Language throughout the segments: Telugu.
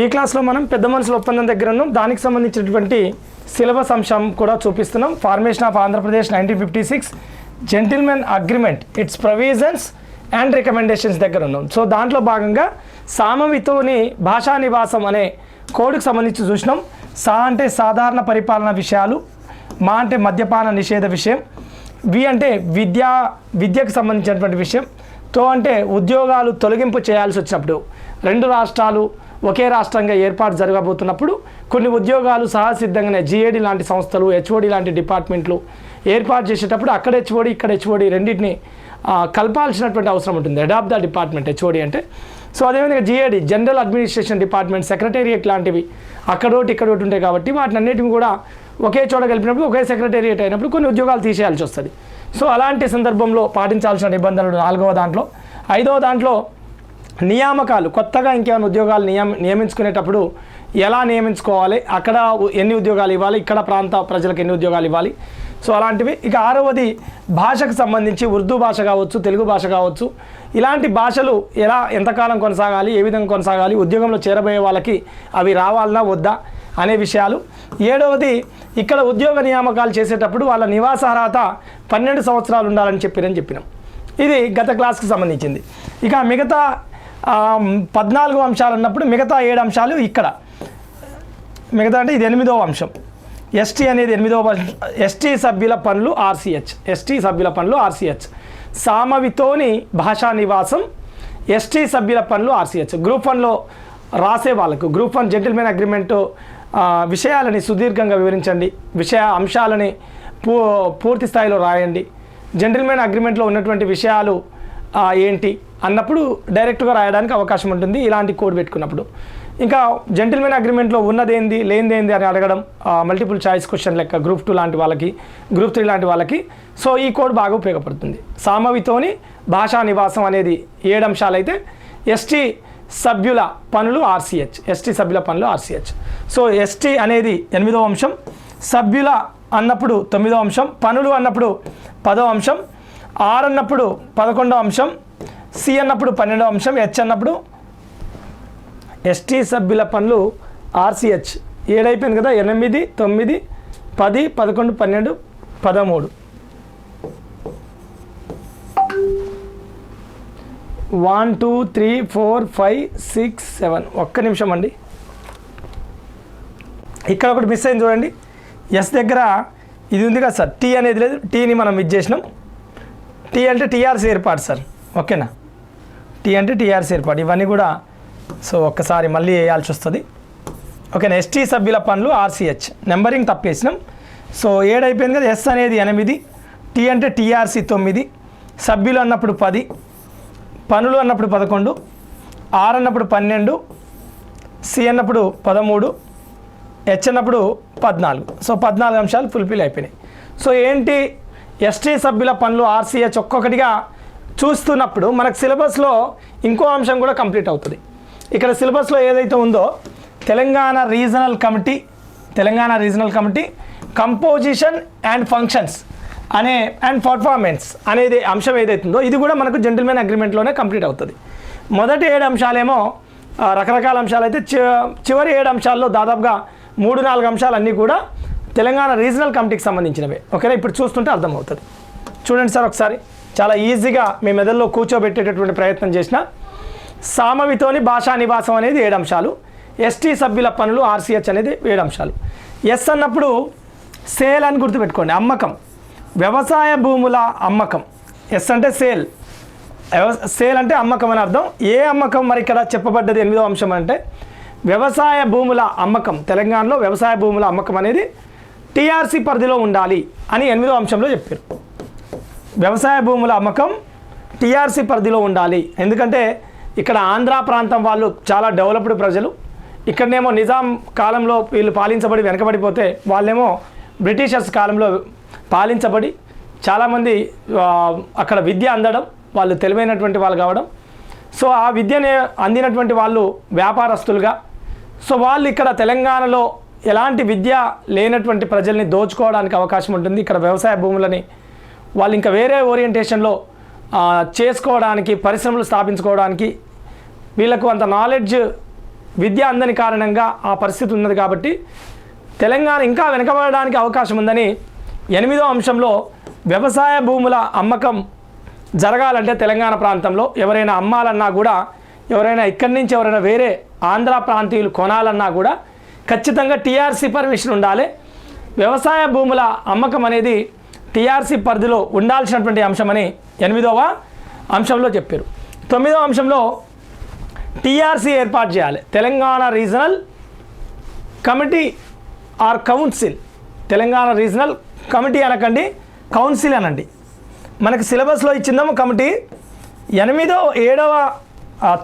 ఈ క్లాస్లో మనం పెద్ద మనుషుల ఒప్పందం దగ్గర ఉన్నాం. దానికి సంబంధించినటువంటి సిలబస్ అంశం కూడా చూపిస్తున్నాం. Formation of Andhra Pradesh nineteen fifty six gentlemen agreement its provisions and recommendations దగ్గర ఉన్నాం. సో దాంట్లో భాగంగా సామవితోని భాషా నివాసం అనే కోడ్కి సంబంధించి చూసినాం. సా అంటే సాధారణ పరిపాలన విషయాలు మా అంటే మద్యపాన నిషేధ విషయం వి అంటే విద్యా విద్యకు సంబంధించినటువంటి విషయం తో అంటే ఉద్యోగాలు తొలగింపు చేయాల్సి వచ్చినప్పుడు రెండు రాష్ట్రాలు ఒకే రాష్ట్రంగా ఏర్పాటు జరగబోతున్నప్పుడు కొన్ని ఉద్యోగాలు సహసిద్ధంగానే జిఏడి లాంటి సంస్థలు హెచ్ఓడి లాంటి డిపార్ట్మెంట్లు ఏర్పాటు చేసేటప్పుడు అక్కడ హెచ్ఓడి ఇక్కడ హెచ్ఓడి రెండింటిని కలపాల్సినటువంటి అవసరం ఉంటుంది. Head of the department HOD అంటే. సో అదేవిధంగా GAD general administration department secretariat లాంటివి అక్కడోటి ఇక్కడోటి ఉంటాయి కాబట్టి వాటిని అన్నిటిని కూడా ఒకే చోట కలిపినప్పుడు ఒకే సెక్రటేరియట్ అయినప్పుడు కొన్ని ఉద్యోగాలు తీసేయాల్సి వస్తుంది. సో అలాంటి సందర్భంలో పాటించాల్సిన నిబంధనలు నాలుగవ దాంట్లో. ఐదవ దాంట్లో నియామకాలు కొత్తగా ఇంకేమైనా ఉద్యోగాలు నియమ నియమించుకునేటప్పుడు ఎలా నియమించుకోవాలి? అక్కడ ఎన్ని ఉద్యోగాలు ఇవ్వాలి? ఇక్కడ ప్రాంత ప్రజలకు ఎన్ని ఉద్యోగాలు ఇవ్వాలి? సో అలాంటివి. ఇక ఆరవది భాషకు సంబంధించి ఉర్దూ భాష కావచ్చు తెలుగు భాష కావచ్చు ఇలాంటి భాషలు ఎలా ఎంతకాలం కొనసాగాలి ఏ విధంగా కొనసాగాలి ఉద్యోగంలో చేరబోయే వాళ్ళకి అవి రావాలన్నా వద్దా అనే విషయాలు. ఏడవది ఇక్కడ ఉద్యోగ నియామకాలు చేసేటప్పుడు వాళ్ళ నివాస అర్హత పన్నెండు సంవత్సరాలు ఉండాలని చెప్పిరని చెప్పినాం. ఇది గత క్లాస్కి సంబంధించింది. ఇక మిగతా పద్నాలుగు అంశాలు ఉన్నప్పుడు మిగతా ఏడు అంశాలు ఇక్కడ. మిగతా అంటే ఇది ఎనిమిదవ అంశం. ఎస్టీ అనేది ఎనిమిదవ ఎస్టీ సభ్యుల పనులు ఆర్సీహెచ్. ఎస్టీ సభ్యుల పనులు ఆర్సీహెచ్. సామవితోని భాషా నివాసం ఎస్టీ సభ్యుల పనులు ఆర్సీహెచ్. గ్రూప్ వన్లో రాసే వాళ్ళకు గ్రూప్ వన్ జెంటిల్మెన్ అగ్రిమెంట్ విషయాలని సుదీర్ఘంగా వివరించండి. విషయ అంశాలని పూ పూర్తి స్థాయిలో రాయండి. జెంటిల్మెన్ అగ్రిమెంట్లో ఉన్నటువంటి విషయాలు ఏంటి అన్నప్పుడు డైరెక్ట్గా రాయడానికి అవకాశం ఉంటుంది. ఇలాంటి కోడ్ పెట్టుకున్నప్పుడు. ఇంకా జెంటిల్మెన్ అగ్రిమెంట్లో ఉన్నదేంది లేనిదేంది అని అడగడం మల్టిపుల్ చాయిస్ క్వశ్చన్ లెక్క గ్రూప్ టూ లాంటి వాళ్ళకి గ్రూప్ త్రీ లాంటి వాళ్ళకి సో ఈ కోడ్ బాగా ఉపయోగపడుతుంది. సామవితోని భాషా నివాసం అనేది ఏడు అంశాలైతే ఎస్టీ సభ్యుల పనులు ఆర్సీహెచ్ ఎస్టీ సభ్యుల పనులు ఆర్సీహెచ్. సో ఎస్టీ అనేది ఎనిమిదవ అంశం సభ్యుల అన్నప్పుడు తొమ్మిదవ అంశం పనులు అన్నప్పుడు పదవ అంశం ఆర్ అన్నప్పుడు పదకొండవ అంశం సి అన్నప్పుడు పన్నెండవ అంశం హెచ్ అన్నప్పుడు ఎస్టీ సభ్యుల పనులు ఆర్సిహెచ్ ఏడైపోయింది కదా? ఎనిమిది తొమ్మిది పది పదకొండు పన్నెండు పదమూడు. One two three four five six seven ఒక్క నిమిషం అండి. ఇక్కడ ఒకటి మిస్ అయింది చూడండి. ఎస్ దగ్గర ఇది ఉంది కదా సార్? టీ అనేది లేదు. టీని మనం మిస్ చేసినాం. టీ అంటే టీఆర్సీ ఏర్పాటు సార్. ఓకేనా? టీ అంటే టీఆర్సీ ఏర్పాటు. ఇవన్నీ కూడా సో ఒక్కసారి మళ్ళీ వేయాల్సి వస్తుంది. ఓకేనా? ఎస్టీ సభ్యుల పనులు ఆర్సీహెచ్. నెంబరింగ్ తప్పేసినాం. సో ఏడైపోయింది కదా ఎస్ అనేది ఎనిమిది టీ అంటే టీఆర్సీ తొమ్మిది సభ్యులు అన్నప్పుడు పది పనులు అన్నప్పుడు పదకొండు ఆర్ అన్నప్పుడు పన్నెండు సి అన్నప్పుడు పదమూడు హెచ్ అన్నప్పుడు పద్నాలుగు. సో పద్నాలుగు అంశాలు ఫుల్ఫిల్ అయిపోయినాయి. సో ఏంటి ఎస్టీ సభ్యుల పనులు ఆర్సీహెచ్ ఒక్కొక్కటిగా చూస్తున్నప్పుడు మనకు సిలబస్లో ఇంకో అంశం కూడా కంప్లీట్ అవుతుంది. ఇక్కడ సిలబస్లో ఏదైతే ఉందో Telangana regional committee Telangana regional committee composition and functions అనే అండ్ పర్ఫార్మెన్స్ అనేది అంశం ఏదైతే ఉందో ఇది కూడా మనకు జెంటిల్మెన్ అగ్రిమెంట్లోనే కంప్లీట్ అవుతుంది. మొదటి ఏడు అంశాలేమో రకరకాల అంశాలు అయితే చివరి ఏడు అంశాల్లో దాదాపుగా మూడు నాలుగు అంశాలు అన్నీ కూడా తెలంగాణ రీజనల్ కమిటీకి సంబంధించినవే. ఓకేనా? ఇప్పుడు చూస్తుంటే అర్థమవుతుంది. చూడండి సార్ ఒకసారి. చాలా ఈజీగా మీ మెదడులో కూర్చోబెట్టేటటువంటి ప్రయత్నం చేసిన సామవితోని భాషా నివాసం అనేది ఏడు అంశాలు. ఎస్టీ సభ్యుల పనులు ఆర్సీహెచ్ అనేది ఏడు అంశాలు. ఎస్ అన్నప్పుడు సేల్ అని గుర్తుపెట్టుకోండి. అమ్మకం. వ్యవసాయ భూముల అమ్మకం. ఎస్ అంటే సేల్. సేల్ అంటే అమ్మకం అని అర్థం. ఏ అమ్మకం మరి ఇక్కడ చెప్పబడ్డది? ఎనిమిదో అంశం అంటే వ్యవసాయ భూముల అమ్మకం. తెలంగాణలో వ్యవసాయ భూముల అమ్మకం అనేది టీఆర్సీ పరిధిలో ఉండాలి అని ఎనిమిదో అంశంలో చెప్పారు. వ్యవసాయ భూముల అమ్మకం టీఆర్సీ పరిధిలో ఉండాలి. ఎందుకంటే ఇక్కడ ఆంధ్ర ప్రాంతం వాళ్ళు చాలా డెవలప్డ్ ప్రజలు. ఇక్కడనేమో నిజాం కాలంలో వీళ్ళు పాలించబడి వెనకబడిపోతే వాళ్ళేమో బ్రిటిషర్స్ కాలంలో పాలించబడి చాలామంది అక్కడ విద్య అందడం వాళ్ళు తెలివైనటువంటి వాళ్ళు కావడం. సో ఆ విద్యని అందినటువంటి వాళ్ళు వ్యాపారస్తులుగా. సో వాళ్ళు ఇక్కడ తెలంగాణలో ఎలాంటి విద్య లేనటువంటి ప్రజల్ని దోచుకోవడానికి అవకాశం ఉంటుంది. ఇక్కడ వ్యవసాయ భూములని వాళ్ళు ఇంకా వేరే ఓరియంటేషన్లో చేసుకోవడానికి పరిశ్రమలు స్థాపించుకోవడానికి వీళ్ళకు అంత నాలెడ్జ్ విద్య అందని కారణంగా ఆ పరిస్థితి ఉన్నది కాబట్టి తెలంగాణ ఇంకా వెనకబడడానికి అవకాశం ఉందని ఎనిమిదో అంశంలో వ్యవసాయ భూముల అమ్మకం జరగాలంటే తెలంగాణ ప్రాంతంలో ఎవరైనా అమ్మాలన్నా కూడా ఎవరైనా ఇక్కడి నుంచి ఎవరైనా వేరే ఆంధ్ర ప్రాంతీయులు కొనాలన్నా కూడా ఖచ్చితంగా టీఆర్సీ పర్మిషన్ ఉండాలి. వ్యవసాయ భూముల అమ్మకం అనేది టీఆర్సీ పరిధిలో ఉండాల్సినటువంటి అంశమని ఎనిమిదవ అంశంలో చెప్పారు. తొమ్మిదవ అంశంలో టీఆర్సీ ఏర్పాటు చేయాలి. Telangana regional committee or council. Telangana regional committee అనకండి కౌన్సిల్ అనండి. మనకి సిలబస్లో ఇచ్చిందేమో కమిటీ. ఎనిమిదో ఏడవ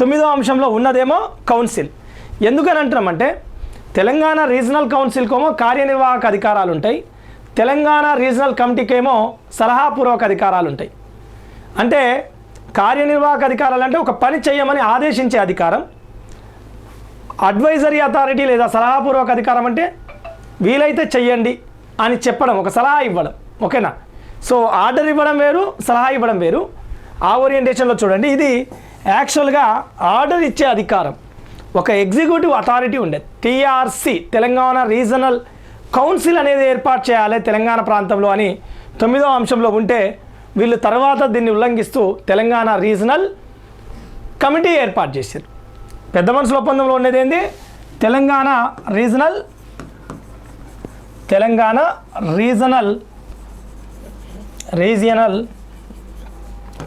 తొమ్మిదో అంశంలో ఉన్నదేమో కౌన్సిల్. ఎందుకని అంటున్నామంటే తెలంగాణ రీజనల్ కౌన్సిల్కేమో కార్యనిర్వాహక అధికారాలు ఉంటాయి తెలంగాణ రీజనల్ కమిటీకేమో సలహాపూర్వక అధికారాలు ఉంటాయి అంటే కార్యనిర్వాహక అధికారాలు అంటే ఒక పని చేయమని ఆదేశించే అధికారం. అడ్వైజరీ అథారిటీ లేదా సలహాపూర్వక అధికారం అంటే వీలైతే చెయ్యండి అని చెప్పడం ఒక సలహా ఇవ్వడం. ఓకేనా? సో ఆర్డర్ ఇవ్వడం వేరు సలహా ఇవ్వడం వేరు. ఆ ఓరియంటేషన్లో చూడండి. ఇది యాక్చువల్గా ఆర్డర్ ఇచ్చే అధికారం. ఒక ఎగ్జిక్యూటివ్ అథారిటీ ఉండేది టీఆర్సీ తెలంగాణ రీజనల్ కౌన్సిల్ అనేది ఏర్పాటు చేయాలి తెలంగాణ ప్రాంతంలో అని తొమ్మిదో అంశంలో ఉంటే వీళ్ళు తర్వాత దీన్ని ఉల్లంఘిస్తూ తెలంగాణ రీజనల్ కమిటీ ఏర్పాటు చేశారు. పెద్ద మనుషుల ఒప్పందంలో ఉండేది ఏంది? Telangana regional Telangana regional regional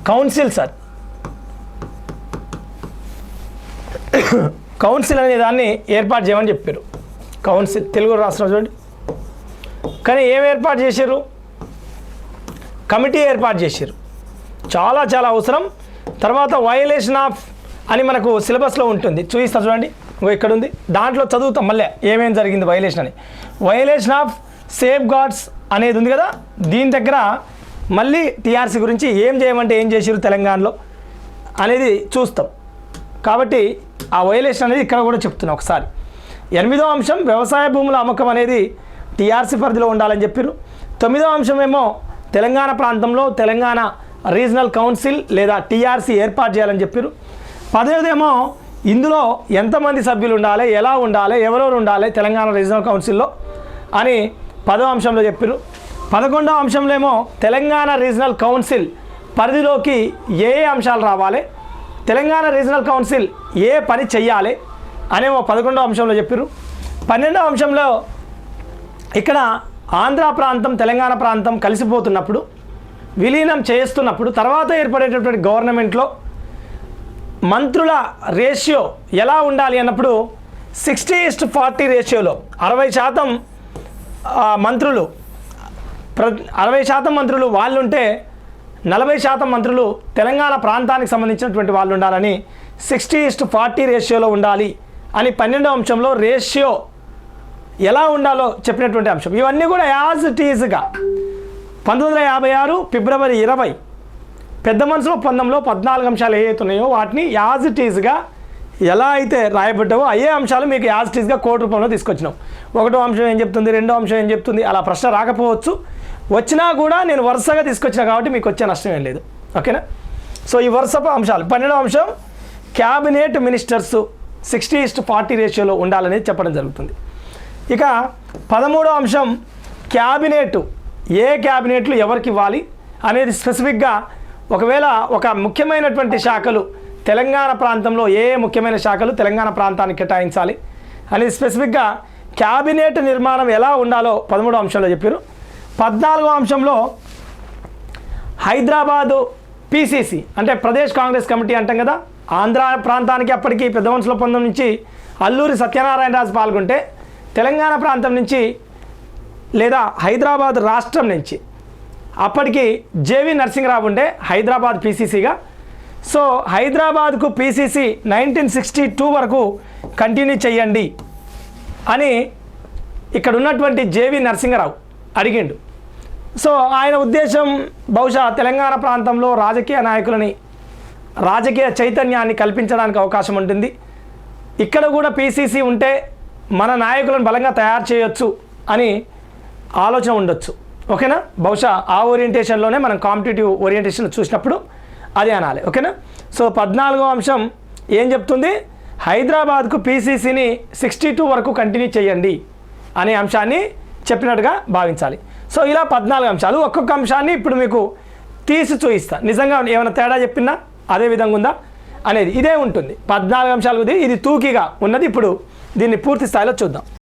council sir. Council అనే దాన్ని ఏర్పాటు చేయమని చెప్పారు. కౌన్సిల్ తెలుగు రాష్ట్రం చూడండి. కానీ ఏం ఏర్పాటు చేశారు? కమిటీ ఏర్పాటు చేశారు. చాలా చాలా అవసరం. తర్వాత వయలేషన్ ఆఫ్ అని మనకు సిలబస్లో ఉంటుంది. చూపిస్తా చూడండి. ఇంకో ఇక్కడ ఉంది దాంట్లో చదువుతాం మళ్ళీ. ఏమేం జరిగింది వయలేషన్ అని. వయలేషన్ ఆఫ్ సేఫ్ గార్డ్స్ అనేది ఉంది కదా? దీని దగ్గర మళ్ళీ టీఆర్సీ గురించి ఏం చేయమంటే ఏం చేసారు తెలంగాణలో అనేది చూస్తాం. కాబట్టి ఆ వయలేషన్ అనేది ఇక్కడ కూడా చెప్తున్నా ఒకసారి. ఎనిమిదో అంశం వ్యవసాయ భూముల అమ్మకం అనేది టీఆర్సీ పరిధిలో ఉండాలని చెప్పారు తొమ్మిదో అంశం ఏమో తెలంగాణ ప్రాంతంలో తెలంగాణ రీజనల్ కౌన్సిల్ లేదా టీఆర్సీ ఏర్పాటు చేయాలని చెప్పారు పదవదేమో ఇందులో ఎంతమంది సభ్యులు ఉండాలి ఎలా ఉండాలి ఎవరెవరు ఉండాలి తెలంగాణ రీజనల్ కౌన్సిల్లో అని పదో అంశంలో చెప్పారు పదకొండో అంశంలో ఏమో తెలంగాణ రీజనల్ కౌన్సిల్ పరిధిలోకి ఏ ఏ అంశాలు రావాలి తెలంగాణ రీజనల్ కౌన్సిల్ ఏ పని చెయ్యాలి ఓ పదకొండో అంశంలో చెప్పారు పన్నెండో అంశంలో ఇక్కడ ఆంధ్ర ప్రాంతం తెలంగాణ ప్రాంతం కలిసిపోతున్నప్పుడు విలీనం చేస్తున్నప్పుడు తర్వాత ఏర్పడేటటువంటి గవర్నమెంట్లో మంత్రుల రేషియో ఎలా ఉండాలి అన్నప్పుడు సిక్స్టీ ఇస్ట్ ఫార్టీ రేషియోలో అరవై శాతం మంత్రులు ప్ర అరవై శాతం మంత్రులు వాళ్ళుంటే నలభై శాతం మంత్రులు తెలంగాణ ప్రాంతానికి సంబంధించినటువంటి వాళ్ళు ఉండాలని సిక్స్టీ ఇస్ట్ ఫార్టీ రేషియోలో ఉండాలి అని పన్నెండో అంశంలో రేషియో ఎలా ఉండాలో చెప్పినటువంటి అంశం. ఇవన్నీ కూడా యాజ్ ఇట్ ఈజ్గా. పంతొమ్మిది వందల యాభై ఆరు ఫిబ్రవరి ఇరవై పెద్ద మనసులో ఒప్పందంలో పద్నాలుగు అంశాలు ఏవైతే ఉన్నాయో వాటిని యాజ్ ఇట్ ఈజ్గా ఎలా అయితే రాయబడ్డావో అయ్యే అంశాలు మీకు యాజ్ ఇట్ ఈజ్గా కోడ్ రూపంలో తీసుకొచ్చినాం. ఒకటో అంశం ఏం చెప్తుంది? రెండో అంశం ఏం చెప్తుంది? అలా ప్రశ్న రాకపోవచ్చు. వచ్చినా కూడా నేను వరుసగా తీసుకొచ్చిన కాబట్టి మీకు వచ్చే నష్టం ఏం లేదు. ఓకేనా? సో ఈ వరుసపు అంశాలు పన్నెండవ అంశం cabinet ministers sixty is to forty రేషియోలో ఉండాలనేది చెప్పడం జరుగుతుంది. ఇక పదమూడో అంశం క్యాబినెట్ ఏ క్యాబినెట్లు ఎవరికి ఇవ్వాలి అనేది స్పెసిఫిక్గా ఒకవేళ ఒక ముఖ్యమైనటువంటి శాఖలు తెలంగాణ ప్రాంతంలో ఏ ఏ ముఖ్యమైన శాఖలు తెలంగాణ ప్రాంతానికి కేటాయించాలి అనేది స్పెసిఫిక్గా క్యాబినెట్ నిర్మాణం ఎలా ఉండాలో పదమూడో అంశంలో చెప్పారు. పద్నాలుగో అంశంలో హైదరాబాదు పీసీసీ అంటే ప్రదేశ్ కాంగ్రెస్ కమిటీ అంటాం కదా ఆంధ్ర ప్రాంతానికి అప్పటికి పెద్ద మనుషుల పొందం నుంచి అల్లూరి సత్యనారాయణరాజు పాల్గొంటే తెలంగాణ ప్రాంతం నుంచి లేదా హైదరాబాద్ రాష్ట్రం నుంచి అప్పటికి జేవి నరసింహరావు ఉండే హైదరాబాద్ పీసీసీగా. సో హైదరాబాద్కు పీసీసీ నైన్టీన్ సిక్స్టీ టూ వరకు కంటిన్యూ చేయండి అని ఇక్కడ ఉన్నటువంటి జేవి నరసింహరావు అడిగిండు. సో ఆయన ఉద్దేశం బహుశా తెలంగాణ ప్రాంతంలో రాజకీయ నాయకులని రాజకీయ చైతన్యాన్ని కల్పించడానికి అవకాశం ఉంటుంది. ఇక్కడ కూడా పీసీసీ ఉంటే మన నాయకులను బలంగా తయారు చేయొచ్చు అని ఆలోచన ఉండొచ్చు. ఓకేనా? బహుశా ఆ ఓరియంటేషన్లోనే మనం కాంపిటేటివ్ ఓరియంటేషన్ చూసినప్పుడు అది అనాలి. ఓకేనా? సో పద్నాలుగో అంశం ఏం చెప్తుంది? హైదరాబాద్కు పీసీసీని సిక్స్టీ టూ వరకు కంటిన్యూ చేయండి అనే అంశాన్ని చెప్పినట్టుగా భావించాలి. సో ఇలా పద్నాలుగు అంశాలు. ఒక్కొక్క అంశాన్ని ఇప్పుడు మీకు తీసి చూయిస్తా నిజంగా ఏమైనా తేడా చెప్పినా అదే విధంగా ఉందా అనేది ఇదే ఉంటుంది. పద్నాలుగు అంశాలు ఇది తూకిగా ఉన్నది. ఇప్పుడు దీన్ని పూర్తి స్థాయిలో చూద్దాం.